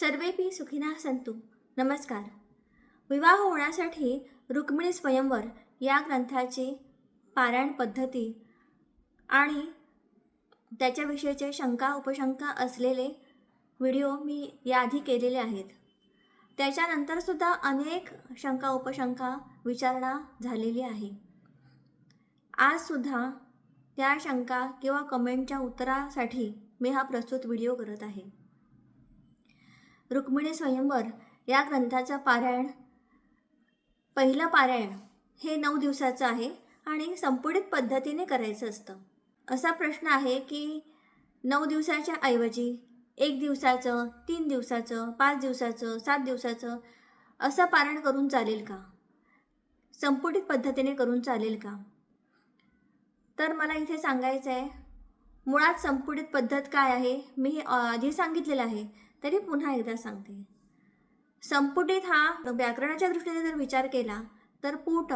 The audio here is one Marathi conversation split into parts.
सर्वेपी सुखिना संतू नमस्कार। विवाह होण्यासाठी रुक्मिणी स्वयंवर या ग्रंथाची पारायण पद्धती आणि त्याच्याविषयीचे शंका उपशंका असलेले व्हिडिओ मी याआधी केलेले आहेत. त्याच्यानंतरसुद्धा अनेक शंका उपशंका विचारणा झालेली आहे. आजसुद्धा त्या शंका किंवा कमेंटच्या उत्तरासाठी मी हा प्रस्तुत व्हिडिओ करत आहे. रुक्मिणी स्वयंवर या ग्रंथाचं पारायण पहिलं पारायण हे नऊ दिवसाचं आहे आणि संपुडित पद्धतीने करायचं असतं. असा प्रश्न आहे की नऊ दिवसाच्या ऐवजी एक दिवसाचं तीन दिवसाचं पाच दिवसाचं सात दिवसाचं असं पारायण करून चालेल का? संपुटित पद्धतीने करून चालेल का? तर मला इथे सांगायचं आहे मुळात संपुटित पद्धत काय आहे? मी हे आधी सांगितलेलं आहे. तरी पुन्हा एकदा सांगते. संपुटित हा व्याकरणाच्या दृष्टीने जर विचार केला तर पूट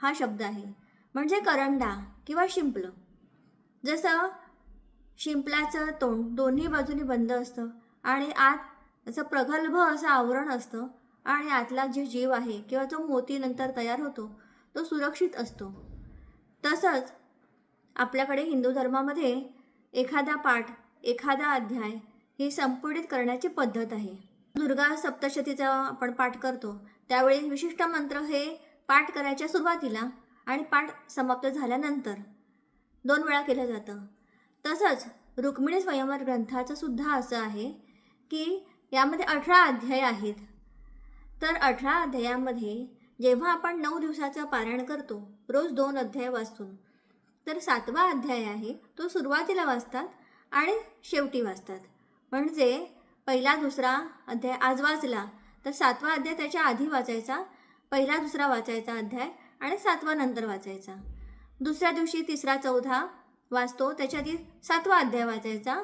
हा शब्द आहे. म्हणजे करंडा किंवा शिंपलं. जसं शिंपल्याचं तोंड दोन्ही बाजूनी बंद असतं आणि आत असं प्रगल्भ असं आवरण असतं आणि आतला जे जीव आहे किंवा जो मोती नंतर तयार होतो तो सुरक्षित असतो. तसंच आपल्याकडे हिंदू धर्मामध्ये एखादा पाठ एखादा अध्याय ही संपुडित करण्याची पद्धत आहे. दुर्गा सप्तशतीचा आपण पाठ करतो. त्यावेळी विशिष्ट मंत्र हे पाठ करायच्या सुरुवातीला आणि पाठ समाप्त झाल्यानंतर दोन वेळा केलं जातं. तसंच रुक्मिणी स्वयंवर ग्रंथाचं सुद्धा असं आहे की यामध्ये अठरा अध्याय आहेत. तर अठरा अध्यायामध्ये जेव्हा आपण नऊ दिवसाचं पारायण करतो रोज दोन अध्याय वाचून तर सातवा अध्याय आहे तो सुरुवातीला वाचतात आणि शेवटी वाचतात. म्हणजे पहिला दुसरा अध्याय आज वाचला. तर सातवा अध्याय त्याच्या आधी वाचायचा पहिला दुसरा वाचायचा अध्याय आणि सातवा नंतर वाचायचा. दुसऱ्या दिवशी तिसरा चौथा वाचतो त्याच्या आधी सातवा अध्याय वाचायचा.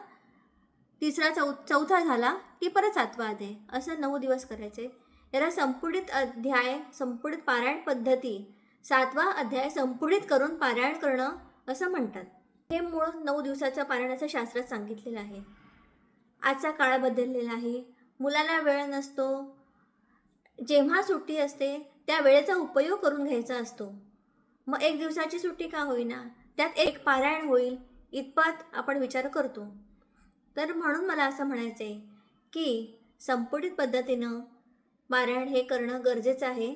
तिसरा चौ चौथा झाला की परत सातवा अध्याय. असं नऊ दिवस करायचे. याला संपुडित अध्याय संपुडित पारायण पद्धती सातवा अध्याय संपुडित करून पारायण करणं असं म्हणतात. हे मूळ नऊ दिवसाच्या पारायणाचं शास्त्रात सांगितलेलं आहे. आजचा काळ बदललेला आहे. मुलांना वेळ नसतो. जेव्हा सुट्टी असते त्या वेळेचा उपयोग करून घ्यायचा असतो. मग एक दिवसाची सुट्टी का होईना? त्यात एक पारायण होईल इतपत आपण विचार करतो. तर म्हणून मला असं म्हणायचं आहे की संपुटित पद्धतीनं पारायण हे करणं गरजेचं आहे.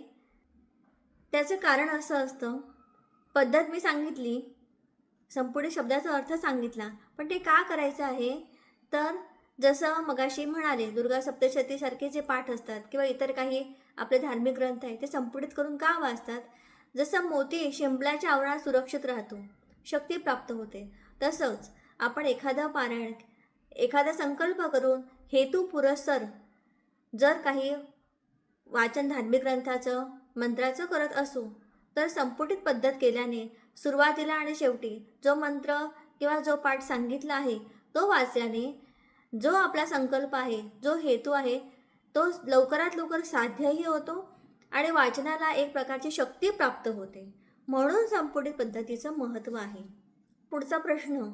त्याचं कारण असं असतं पद्धत मी सांगितली संपुटित शब्दाचा अर्थ सांगितला पण ते का करायचं आहे? तर जसं मगाशी म्हणाले दुर्गा सप्तशतीसारखे जे पाठ असतात किंवा इतर काही आपले धार्मिक ग्रंथ आहेत ते संपुटित करून का वाचतात? जसं मोती शिंपल्याच्या आवरणात सुरक्षित राहतो शक्ती प्राप्त होते तसंच आपण एखादा पारायण एखादा संकल्प करून हेतू पुरस्सर जर काही वाचन धार्मिक ग्रंथाचं मंत्राचं करत असू तर संपुटित पद्धत केल्याने सुरुवातीला आणि शेवटी जो मंत्र किंवा जो पाठ सांगितला आहे तो वाचल्याने जो आपला संकल्प आहे जो हेतू आहे तो लवकरात लवकर साध्यही होतो आणि वाचनाला एक प्रकारची शक्ती प्राप्त होते. म्हणून संपुटित पद्धतीचं महत्त्व आहे. पुढचा प्रश्न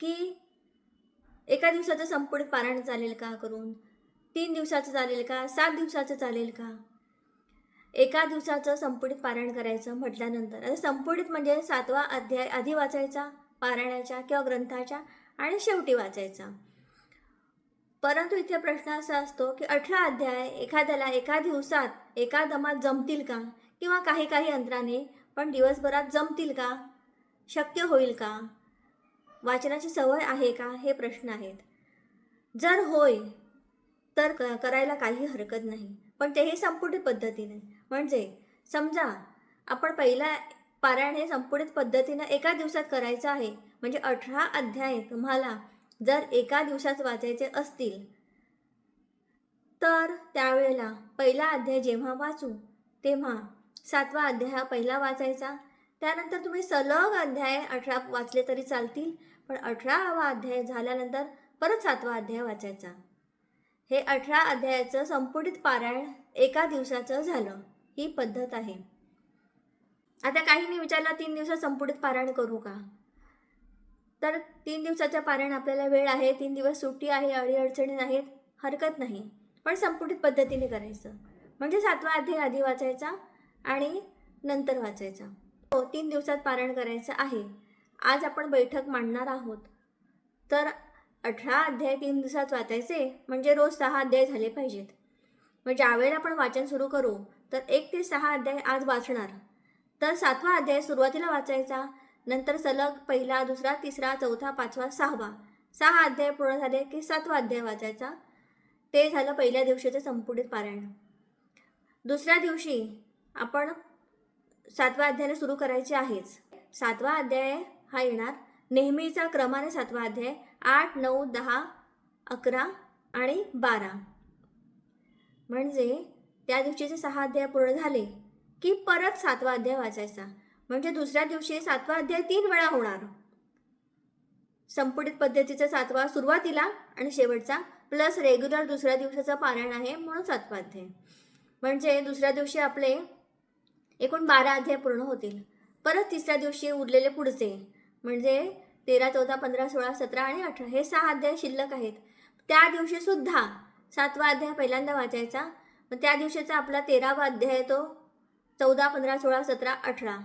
की एका दिवसाचं संपुटित पारायण चालेल का करून? तीन दिवसाचं चालेल का? सात दिवसाचं चालेल का? एका दिवसाचं संपुटित पारायण करायचं म्हटल्यानंतर आता संपुटित म्हणजे सातवा अध्याय आधी वाचायचा पारायणाच्या किंवा ग्रंथाच्या आणि शेवटी वाचायचा. परंतु इथे प्रश्न असा असतो की अठरा अध्याय एखाद्याला एका दिवसात एका दमात जमतील का? किंवा काही काही अंतराने पण दिवसभरात जमतील का? शक्य होईल का? वाचनाची सवय आहे का? हे प्रश्न आहेत. जर होय तर क करायला काही हरकत नाही. पण तेही संपुटित पद्धतीने. म्हणजे समजा आपण पहिला पारायण हे संपुटित पद्धतीनं एका दिवसात करायचं आहे. म्हणजे अठरा अध्याय तुम्हाला जर एका दिवसात वाचायचे असतील तर त्यावेळेला पहिला अध्याय जेव्हा वाचू तेव्हा सातवा अध्याय हा पहिला वाचायचा. त्यानंतर तुम्ही सलग अध्याय अठरा वाचले तरी चालतील पण अठरावा अध्याय झाल्यानंतर परत सातवा अध्याय वाचायचा. हे अठरा अध्यायाचं संपुटित पारायण एका दिवसाचं झालं ही पद्धत आहे. आता काहींनी विचारलं तीन दिवसात संपुटित पारायण करू का? तर तीन दिवसाच्या पारायण आपल्याला वेळ आहे तीन दिवस सुट्टी आहे अडीअडचणी नाहीत हरकत नाही. पण संपुटित पद्धतीने करायचं. म्हणजे सातवा अध्याय आधी वाचायचा आणि नंतर वाचायचा. हो तीन दिवसात पारायण करायचं आहे. आज आपण बैठक मांडणार आहोत. तर अठरा अध्याय तीन दिवसात वाचायचे म्हणजे रोज सहा अध्याय झाले पाहिजेत. मग ज्यावेळेला आपण वाचन सुरू करू तर एक ते सहा अध्याय आज वाचणार. तर सातवा अध्याय सुरुवातीला वाचायचा नंतर सलग पहिला दुसरा तिसरा चौथा पाचवा सहावा. सहा अध्याय पूर्ण झाले की सातवा अध्याय वाचायचा. ते झालं पहिल्या दिवशीचं संपुटित पारायण. दुसऱ्या दिवशी आपण सातवा अध्याय सुरू करायचे आहेच. सातवा अध्याय हा येणार. नेहमीचा क्रमाने सातवा अध्याय आठ नऊ दहा अकरा आणि बारा. म्हणजे त्या दिवशीचे सहा अध्याय पूर्ण झाले की परत सातवा अध्याय वाचायचा. म्हणजे दुसऱ्या दिवशी सातवा अध्याय तीन वेळा होणार. संपुटित पद्धतीचा सातवा सुरुवातीला आणि शेवटचा प्लस रेग्युलर दुसऱ्या दिवसाचं पारायण आहे म्हणून सातवा अध्याय. म्हणजे दुसऱ्या दिवशी आपले एकूण बारा अध्याय पूर्ण होतील. परत तिसऱ्या दिवशी उरलेले पुढचे म्हणजे तेरा चौदा पंधरा सोळा सतरा आणि अठरा हे सहा अध्याय शिल्लक आहेत. त्या दिवशी सुद्धा सातवा अध्याय पहिल्यांदा वाचायचा. मग त्या दिवशीचा आपला तेरावा अध्याय तो चौदा पंधरा सोळा सतरा अठरा.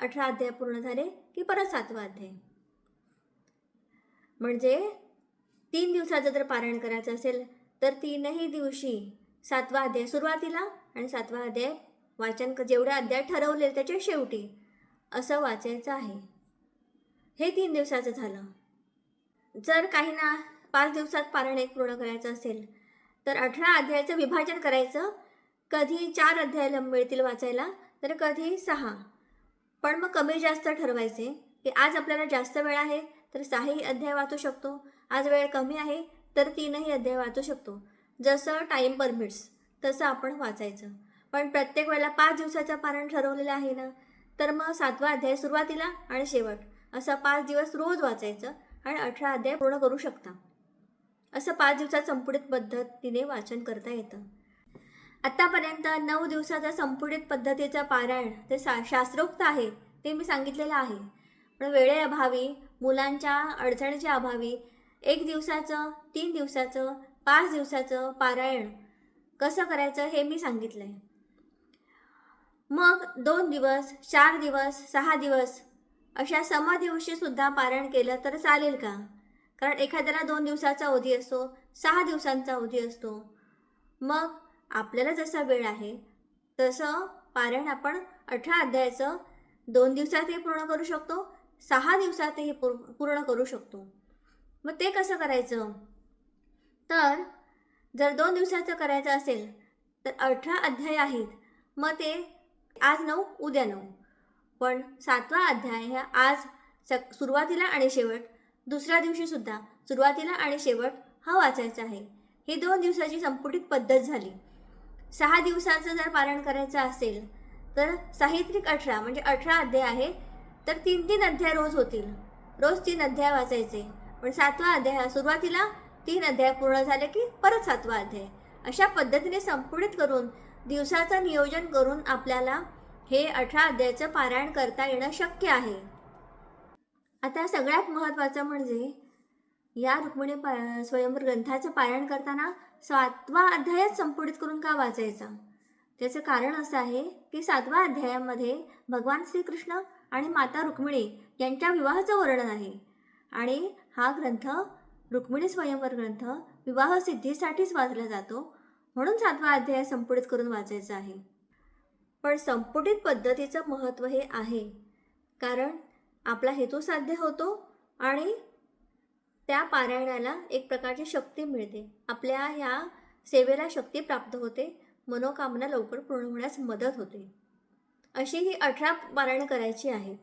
अठरा अध्याय पूर्ण झाले की परत सातवा अध्याय. म्हणजे तीन दिवसाचं जर पारायण करायचं असेल तर तीनही दिवशी सातवा अध्याय सुरुवातीला आणि सातवा अध्याय वाचन जेवढे अध्याय ठरवले त्याच्या शेवटी असं वाचायचं आहे. हे तीन दिवसाचं झालं. जर काही ना पाच दिवसात पारायण एक पूर्ण करायचं असेल तर अठरा अध्यायाचं विभाजन करायचं कधी चार अध्याय मिळतील वाचायला तर कधी सहा. पण मग कमी जास्त ठरवायचे. की आज आपल्याला जास्त वेळ आहे तर सहाही अध्याय वाचू शकतो. आज वेळ कमी आहे तर तीनही अध्याय वाचू शकतो. जसं टाईम परमिट्स तसं आपण वाचायचं. पण प्रत्येक वेळेला पाच दिवसाचं पारण ठरवलेलं आहे ना तर मग सातवा अध्याय सुरुवातीला आणि शेवट. असा पाच दिवस रोज वाचायचं आणि अठरा अध्याय पूर्ण करू शकता. असं पाच दिवसात संपुडित पद्धतीने वाचन करता येतं. आत्तापर्यंत नऊ दिवसाचा संपुटित पद्धतीचं पारायण ते सा शास्त्रोक्त आहे ते मी सांगितलेलं आहे. पण वेळेअभावी मुलांच्या अडचणीच्या अभावी एक दिवसाचं तीन दिवसाचं पाच दिवसाचं पारायण कसं करायचं हे मी सांगितलं आहे मग दोन दिवस चार दिवस सहा दिवस अशा सम सुद्धा पारायण केलं तर चालेल का? कारण एखाद्याला दोन दिवसाचा अवधी असतो सहा दिवसांचा अवधी असतो. मग आपल्याला जसा वेळ आहे तसं पारायण आपण अठरा अध्यायाचं दोन दिवसातही पूर्ण करू शकतो सहा दिवसातही पूर पूर्ण करू शकतो. मग ते कसं करायचं? तर जर दोन दिवसाचं करायचं असेल तर अठरा अध्याय आहेत. मग ते आज नऊ उद्या नऊ. पण सातवा अध्याय ह्या आज सक सुरुवातीला आणि शेवट दुसऱ्या दिवशीसुद्धा सुरुवातीला आणि शेवट हा वाचायचा आहे. ही दोन दिवसाची संपुटित पद्धत झाली. सहा दिवसाचं जर पारण करायचं असेल तर साहित्रिक अठरा म्हणजे अठरा अध्याय आहे तर तीन तीन अध्याय रोज होतील. रोज तीन अध्याय वाचायचे. पण सातवा अध्याय सुरुवातीला तीन अध्याय पूर्ण झाले की परत सातवा अध्याय. अशा पद्धतीने संपुटित करून दिवसाचं नियोजन करून आपल्याला हे अठरा अध्यायाचं पारायण करता येणं शक्य आहे. आता सगळ्यात महत्त्वाचं म्हणजे या रुक्मिणी पा स्वयंवर ग्रंथाचं पारायण करताना सातवा अध्यायच संपुटित करून का वाचायचा? त्याचं कारण असं आहे की सातवा अध्यायामध्ये भगवान श्रीकृष्ण आणि माता रुक्मिणी यांच्या विवाहाचं वर्णन आहे. आणि हा ग्रंथ रुक्मिणी स्वयंवर ग्रंथ विवाह सिद्धीसाठीच वाचला जातो म्हणून सातवा अध्याय संपुटित करून वाचायचा आहे. पण संपुटित पद्धतीचं महत्त्व हे आहे. कारण आपला हेतू साध्य होतो आणि त्या पारायणाला एक प्रकारची शक्ती मिळते. आपल्या ह्या सेवेला शक्ती प्राप्त होते. मनोकामना लवकर पूर्ण होण्यास मदत होते. अशी ही अठरा पारायणं करायची आहेत.